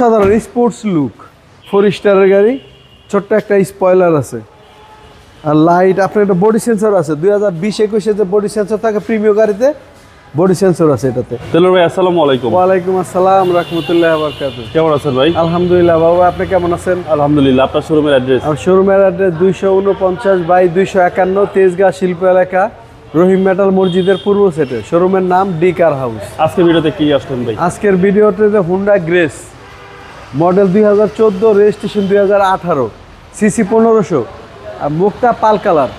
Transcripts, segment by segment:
অসাধারণ sports look four স্টারের গাড়ি ছোট্ট একটা স্পয়লার আছে। আর লাইট আপনার একটা বডি সেন্সর আছে। দুই হাজার বিশ একুশে যে বডি সেন্সর থাকে প্রিমিয় গাড়িতে বডি সেন্সর আছে এটাতে। তেলর ভাই আসসালামু আলাইকুম। ওয়ালাইকুম আসসালাম রহমতুল্লাহ বরকাত কেমন আছেন ভাই? আলহামদুলিল্লাহ বাবা আপনি কেমন আছেন? আলহামদুলিল্লাহ আপনার শোরুমের অ্যাড্রেস আমার শোরুমের অ্যাড্রেস দুইশো উনপঞ্চাশ বাই দুইশো একান্ন তেজগাঁ শিল্প এলাকা রহিম মেটাল মসজিদের পূর্ব সেটে শোরুমের নাম ডি কার হাউস আজকের ভিডিওতে কি আসলেন ভাই? আজকের ভিডিওতে যে হুন্ডা গ্রেস মডেল দুই হাজার চোদ্দ রেজিস্ট্রেশন দুই হাজার আঠারো সিসি পনেরোশো আর মুখটা pearl colour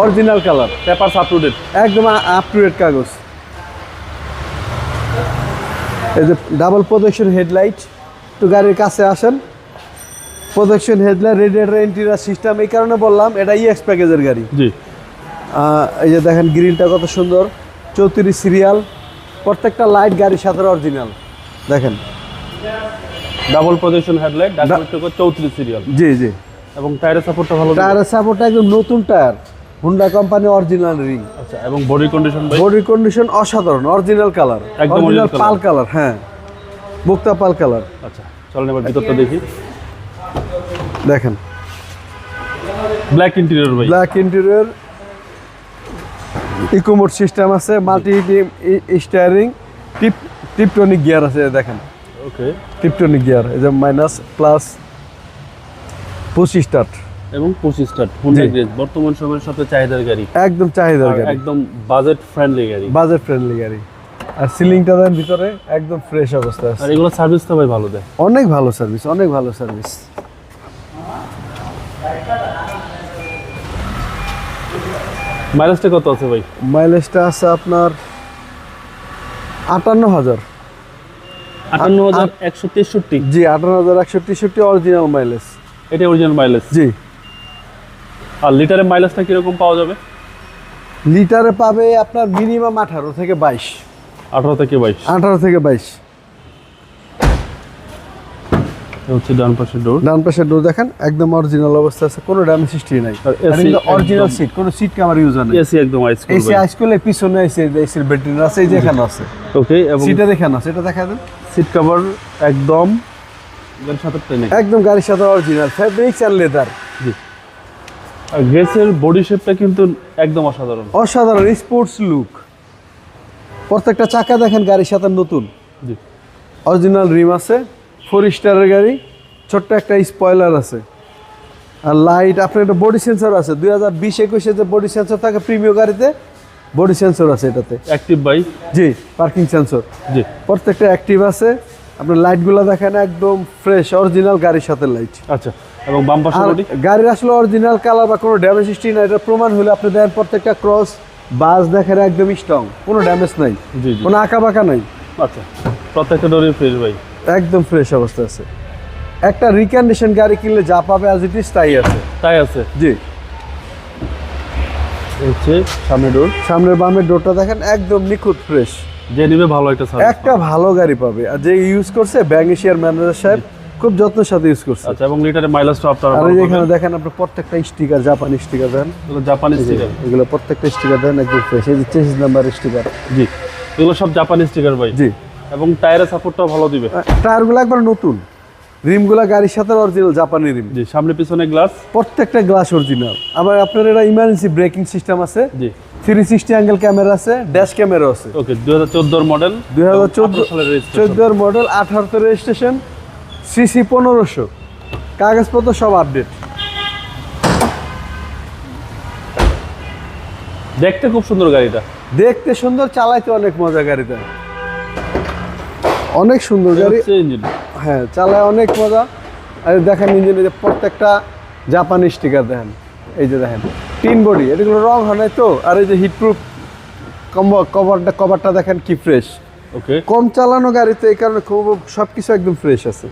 original colour. Paper up to date একদম আপ টু ডেট কাগজ। এই যে ডাবল প্রোজেকশন হেডলাইট একটু গাড়ির কাছে আসেন। Projection headlight radiator interior system এই কারণে বললাম এটা ইএক্স প্যাকেজের গাড়ি। জি। এই যে দেখেন গ্রিলটা কত সুন্দর চৌত্রিশ সিরিয়াল প্রত্যেকটা লাইট গাড়ির সাথে অরিজিনাল দেখেন। ডাবল প্রজেকশন হেডলাইট মেট্রো চৌত্রিশ সিরিয়াল জি জি। এবং টায়ারের সাপোর্টটা ভালো? টায়ারের সাপোর্টটা একদম নতুন tyre Honda company original ring আচ্ছা এবং বডি কন্ডিশন বডি কন্ডিশন অসাধারণ অরিজিনাল কালার একদম অরিজিনাল পাল কালার হ্যাঁ। মুক্তা পাল কালার আচ্ছা চলেন এবার ভিতরটা দেখি। দেখেন। ব্ল্যাক ইন্টেরিয়র ভাই। Black interior eco mode system আছে multi steering tip tiptronic gear আছে দেখেন। ওকে টিপটনিক গিয়ার এই যে মাইনাস প্লাস পঁচিশ স্টার্ট এবং পঁচিশ স্টার্ট হুন্ডা। বর্তমান সময়ের সাথে চাহিদার গাড়ি। একদম চাহিদার গাড়ি। একদম বাজেট ফ্রেন্ডলি গাড়ি। বাজেট ফ্রেন্ডলি গাড়ি। আর সিলিংটা দেন ভিতরে একদম ফ্রেশ অবস্থা আছে। আর এগুলো সার্ভিসটা ভাই ভালো দেয়। অনেক ভালো সার্ভিস অনেক ভালো সার্ভিস মাইলেজটা কত আছে ভাই? মাইলেজটা আছে আপনার আটান্ন হাজার। আটান্ন হাজার একশো তেষট্টি। জি আটান্ন হাজার একশো তেষট্টি অরিজিনাল মাইলেজ এটা অরিজিনাল মাইলেজ জি। আর লিটারের মাইলেজটা কীরকম পাওয়া যাবে? লিটারে পাবে আপনার মিনিমাম আঠারো থেকে বাইশ। আঠারো থেকে বাইশ। আঠারো থেকে বাইশ। হচ্ছে ডান পাশের ডোর ডান পাশের ডোর দেখেন একদম অরিজিনাল অবস্থা আছে কোনো ড্যামেজ হিস্ট্রি নাই। অরিজিনাল সিট কোনো সিট কামার ইউজার নেই। এসি একদম আইস এসি করবে আইসকুলে পিছনে এসে এসির ব্যাটারি আছে এই যে আছে। ওকে এবং সিটে দেখানো আছে এটা দেখা দেন। সিট কভার একদম একদম গাড়ির সাথে অরিজিনাল ফেব্রিক্স অ্যান্ড লেদার জি। আর গ্রেসের বডি শেপটা কিন্তু একদম অসাধারণ। অসাধারণ স্পোর্টস লুক প্রত্যেকটা চাকা দেখেন গাড়ির সাথে নতুন। জি। অরিজিনাল রিম আছে ফোর স্টারের গাড়ি ছোট্ট একটা স্পয়লার আছে। আর লাইট আপনার একটা বডি সেন্সর আছে দুই হাজার বিশ একুশে যে বডি সেন্সর থাকে প্রিমিয় গাড়িতে বডি সেন্সর আছে এটাতে। অ্যাক্টিভ বাই জি পার্কিং সেন্সর জি। প্রত্যেকটা অ্যাক্টিভ আছে আপনার লাইটগুলো দেখেন একদম ফ্রেশ অরিজিনাল গাড়ির সাথে লাইট আচ্ছা এবং বাম পাশে গাড়ির আসলে অরিজিনাল কালার বা কোনো ড্যামেজ হিস্ট্রি নাই এটা প্রমাণ হলে আপনি দেখেন প্রত্যেকটা ক্রস বাস দেখেন একদম স্ট্রং কোনো ড্যামেজ নাই জি জি। কোনো আঁকা বাঁকা নাই। আচ্ছা প্রত্যেকটা ডোরই ফ্রেশ ভাই। একদম ফ্রেশ অবস্থা আছে। একটা রিকন্ডিশন গাড়ি কিনলে যা পাবে আজ ইট ইস তাই আছে। তাই আছে? জি। হচ্ছে সামনে ডোর সামনের বামের ডোরটা দেখেন একদম নিখুঁত ফ্রেশ যে নিবে ভালো একটা সার্ভিস একটা ভালো গাড়ি পাবে। আর যে ইউজ করছে ব্যাংক এশিয়ার ম্যানেজার সাহেব খুব যত্নের সাথে ইউজ করছে। আচ্ছা এবং লিটারের মাইলেজটা আপনারা আর। এখানে দেখেন আপনি প্রত্যেকটা স্টিকার জাপানি স্টিকার দেন। এগুলো জাপানি স্টিকার এগুলো প্রত্যেকটা স্টিকার দেন একদম ফ্রেশ এই যে চেসিস নাম্বার স্টিকার জি এগুলো সব জাপানি স্টিকার ভাই। জি। এবং টায়ারের সাপোর্টটাও ভালো দিবে। টায়ারগুলো একবার নতুন। রিমগুলো গাড়ির সাথে অরিজিনাল জাপানি রিম। জি সামনে পিছনে গ্লাস প্রত্যেকটা গ্লাস অরিজিনাল আবার আপনার এটা ইমার্জেন্সি ব্রেকিং সিস্টেম আছে। জি। থ্রি সিক্সটি অ্যাঙ্গেল ক্যামেরা আছে ড্যাশ ক্যামেরা আছে। ওকে দুই হাজার চোদ্দোর মডেল দুই হাজার চোদ্দ চোদ্দোর মডেল আঠারোতে রেজিস্ট্রেশন সিসি পনেরোশো। কাগজপত্র সব আপডেট দেখতে খুব সুন্দর গাড়িটা। দেখতে সুন্দর চালাইতে অনেক মজা গাড়িটা। অনেক সুন্দর গাড়ি। ইঞ্জিন হ্যাঁ চালায় অনেক মজা। আর দেখেন ইঞ্জিনে যে প্রত্যেকটা জাপানি স্টিকার দেখেন। এই যে দেখেন টিন বডি এগুলো রং হয় নাই তো? আর এই যে হিটপ্রুফ কভারটা কভারটা দেখেন কি ফ্রেশ ওকে কম চালানো গাড়িতে এই কারণে খুব সব কিছু একদম ফ্রেশ আছে।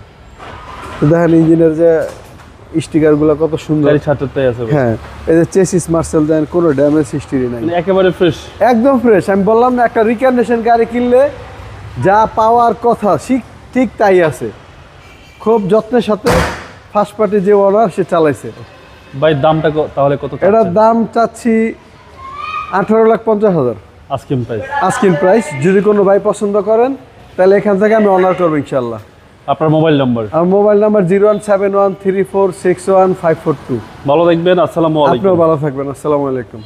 তো দেখেন ইঞ্জিনের যে স্টিকারগুলো কত সুন্দর। ছাত্রটাই আছে। হ্যাঁ এই যে চেসিস মার্সেল দেন কোনো ড্যামেজ হিস্ট্রি নাই। মানে একেবারে ফ্রেশ একদম ফ্রেশ আমি বললাম না একটা রিকন্ডিশন গাড়ি কিনলে যা পাওয়ার কথা ঠিক ঠিক তাই আছে। খুব যত্নের সাথে ফার্স্ট পার্টি যে অনার সে চালাইছে। ভাই দামটা তাহলে কত এটার দাম চাচ্ছি আঠারো লাখ পঞ্চাশ হাজার। আস্কিম প্রাইস আস্কিন প্রাইস যদি কোনো ভাই পছন্দ করেন তাহলে এখান থেকে আমি অনার করব ইনশাল্লাহ আপনার মোবাইল নাম্বার আমার mobile number zero one seven one three four six one five four two. ভালো দেখবেন আসসালামু আলাইকুম। আপনিও ভালো থাকবেন আসসালামু আলাইকুম।